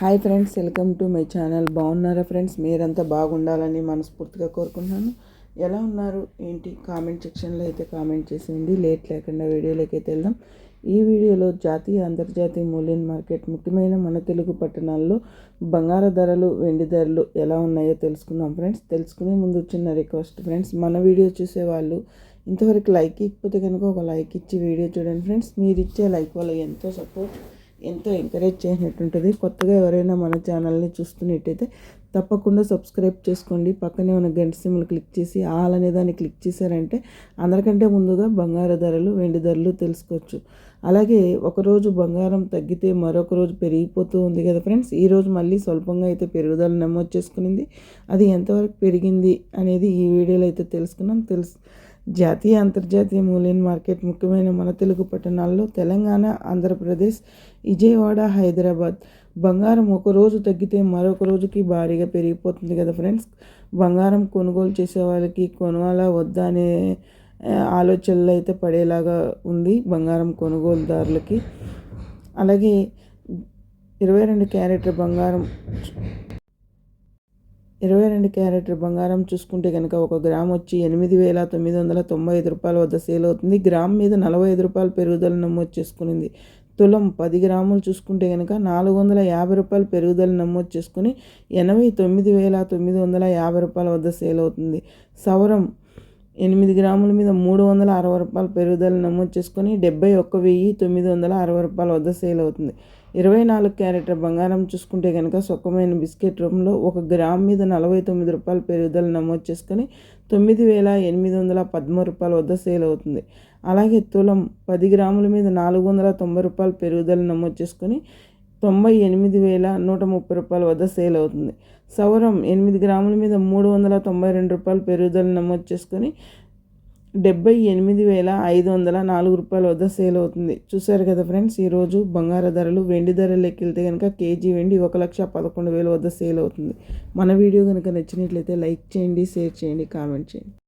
Hi friends welcome to my channel. బాగున్నారా friends? మీరంతా బాగుండాలని మనస్ఫూర్తిగా కోరుకుంటున్నాను. ఎలా ఉన్నారు? ఏంటి? కామెంట్ సెక్షన్లో అయితే కామెంట్ చేసేయండి. లేట్ లేకుండా వీడియోలోకి అయితే వెళ్దాం. ఈ వీడియోలో జాతీయ అంతర్జాతీయ మూల్యం మార్కెట్ ముఖ్యమైన మన తెలుగు పట్టణాల్లో బంగార ధరలు వెండి ధరలు ఎలా ఉన్నాయో తెలుసుకుందాం ఫ్రెండ్స్. తెలుసుకునే ముందు చిన్న రిక్వెస్ట్ ఫ్రెండ్స్. మన వీడియో చూసే వాళ్ళు ఇంతవరకు లైక్ ఇకపోతే కనుక ఒక లైక్ ఇచ్చి వీడియో చూడండి ఫ్రెండ్స్. మీరు ఇచ్చే లైక్ వల్ల ఎంతో సపోర్ట్ ఎంతో ఎంకరేజ్ చేసినట్టుంటుంది. కొత్తగా ఎవరైనా మన ఛానల్ని చూస్తున్నట్టయితే తప్పకుండా సబ్స్క్రైబ్ చేసుకోండి. పక్కనే ఉన్న గంట సిమ్లు క్లిక్ చేసి ఆల్ అనే దాన్ని క్లిక్ చేశారంటే అందరికంటే ముందుగా బంగారు ధరలు వెండి ధరలు తెలుసుకోవచ్చు. అలాగే ఒకరోజు బంగారం తగ్గితే మరొక రోజు పెరిగిపోతూ ఉంది కదా ఫ్రెండ్స్ ఈరోజు మళ్ళీ స్వల్పంగా అయితే పెరుగుదల నమోదు చేసుకునింది. అది ఎంతవరకు పెరిగింది అనేది ఈ వీడియోలో అయితే తెలుసుకున్నాం. తెలుసు జాతీయ అంతర్జాతీయ మూల్యం మార్కెట్ ముఖ్యమైన మన తెలుగు పట్టణాల్లో తెలంగాణ ఆంధ్రప్రదేశ్ విజయవాడ హైదరాబాద్. బంగారం ఒక రోజు తగ్గితే మరొక రోజుకి భారీగా పెరిగిపోతుంది కదా ఫ్రెండ్స్. బంగారం కొనుగోలు చేసే వాళ్ళకి కొనాలా వద్దా అనే ఆలోచనలు అయితే పడేలాగా ఉంది బంగారం కొనుగోలుదారులకి. అలాగే ఇరవై రెండు క్యారెట్ల బంగారం ఇరవై రెండు క్యారెట్ల బంగారం చూసుకుంటే కనుక ఒక గ్రామ్ వచ్చి ఎనిమిది వేల తొమ్మిది వందల తొంభై ఐదు రూపాయల వద్ద సేల్ అవుతుంది. గ్రామ్ మీద నలభై ఐదు రూపాయల పెరుగుదల నమోదు చేసుకునింది. తులం పది గ్రాములు చూసుకుంటే కనుక నాలుగు వందల యాభై రూపాయల పెరుగుదల నమోదు చేసుకుని ఎనభై తొమ్మిది వేల తొమ్మిది వందల యాభై రూపాయల వద్ద సేల్ అవుతుంది. సవరం ఎనిమిది గ్రాముల మీద మూడు వందల అరవై రూపాయల పెరుగుదల నమోదు చేసుకొని డెబ్బై ఒక్క వెయ్యి తొమ్మిది వందల అరవై రూపాయల వద్ద సేల్ అవుతుంది. ఇరవై నాలుగు క్యారెట్ల బంగారం చూసుకుంటే కనుక సుఖమైన బిస్కెట్ రూపంలో ఒక గ్రామ్ మీద నలభై తొమ్మిది రూపాయల పెరుగుదల నమోదు చేసుకొని తొమ్మిది వేల ఎనిమిది వందల పదమూడు రూపాయల వద్ద సేల్ అవుతుంది. అలాగే తులం పది గ్రాముల మీద నాలుగు వందల తొంభై రూపాయల పెరుగుదల నమోదు చేసుకొని తొంభై ఎనిమిది వేల నూట ముప్పై రూపాయల వద్ద సేల్ అవుతుంది. సవరం ఎనిమిది గ్రాముల మీద మూడు వందల తొంభై రెండు రూపాయల పెరుగుదల నమోదు చేసుకొని డెబ్బై ఎనిమిది వేల ఐదు వందల నాలుగు రూపాయల వద్ద సేల్ అవుతుంది. చూసారు కదా ఫ్రెండ్స్ ఈరోజు బంగారు ధరలు వెండి ధరలు వెళ్తే కనుక కేజీ వెండి ఒక లక్ష పదకొండు వేల వద్ద సేల్ అవుతుంది. మన వీడియో కనుక నచ్చినట్లయితే లైక్ చేయండి షేర్ చేయండి కామెంట్ చేయండి.